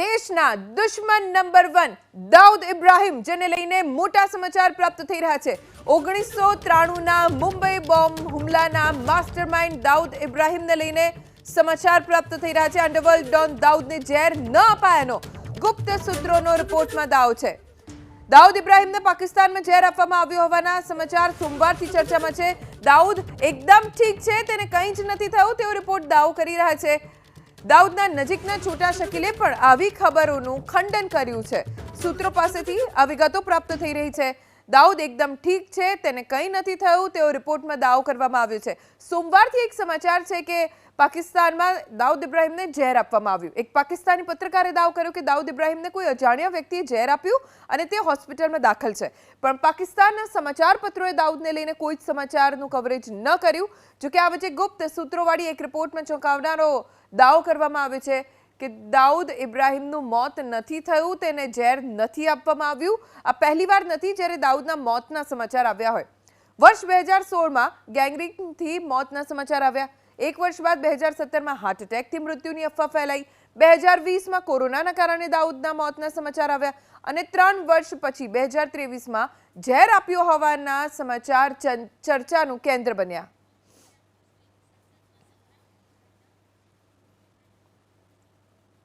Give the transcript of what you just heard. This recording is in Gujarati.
દેશના દુશ્મન નંબર વન દાઉદ ઇબ્રાહિમ, જેને લઈને મોટા સમાચાર પ્રાપ્ત થઈ રહ્યા છે. ઓગણીસો ત્રાણુંના મુંબઈ બોમ્બ હુમલાના માસ્ટર માઇન્ડ દાઉદ ઇબ્રાહિમને લઈને સમાચાર પ્રાપ્ત થઈ રહ્યા છે. અંડરવર્લ્ડ ડોન દાઉદને ઝેર ન અપાયાનો ગુપ્ત સૂત્રોનો રિપોર્ટમાં દાવ છે. દાઉદ ઇબ્રાહિમને પાકિસ્તાનમાં ઝેર આપવામાં આવ્યો હોવાના સમાચાર સોમવારથી ચર્ચામાં છે. દાઉદ એકદમ ઠીક છે, તેને કંઈ જ નથી થયું તેવો રિપોર્ટ દાવ કરી રહ્યા છે. દાઉદના નજીકના છોટા શકીલે પણ આવી ખબરોનું ખંડન કર્યું છે. સૂત્રો પાસેથી આ વિગતો પ્રાપ્ત થઈ રહી છે. દાઉદ એકદમ ઠીક છે, તેને કંઈ નથી થયું તેવો રિપોર્ટમાં દાવો કરવામાં આવ્યો છે. સોમવારથી એક સમાચાર છે કે પાકિસ્તાનમાં દાઉદ ઇબ્રાહિમને ઝેર આપવામાં આવ્યું. એક પાકિસ્તાની પત્રકારે દાવો કર્યો કે દાઉદ ઇબ્રાહિમને કોઈ અજાણ્યા વ્યક્તિએ ઝેર આપ્યું અને તે હોસ્પિટલમાં દાખલ છે. પણ પાકિસ્તાનના સમાચાર પત્રોએ દાઉદને લઈને કોઈ જ સમાચારનું કવરેજ ન કર્યું, જોકે આ વચ્ચે ગુપ્ત સૂત્રોવાળી એક રિપોર્ટમાં ચોંકાવનારો દાવો કરવામાં આવે છે. કે દાઉદ ઇબ્રાહીમનું મોત નથી થયું, તેને ઝેર નથી આપવામાં આવ્યું. આ પહેલીવાર નથી જ્યારે દાઉદના મોતના સમાચાર આવ્યા હોય. વર્ષ બે હજાર સોળમાં ગેંગરેપથી મોતના સમાચાર આવ્યા. એક વર્ષ બાદ બે હજાર સત્તરમાં હાર્ટ એટેકથી મૃત્યુની અફવા ફેલાઈ. બે હજાર વીસમાં કોરોનાના કારણે દાઉદના મોતના સમાચાર આવ્યા અને ત્રણ વર્ષ પછી બે હજાર ત્રેવીસમાં ઝેર આપ્યો હોવાના સમાચાર ચન- ચર્ચાનું કેન્દ્ર બન્યા.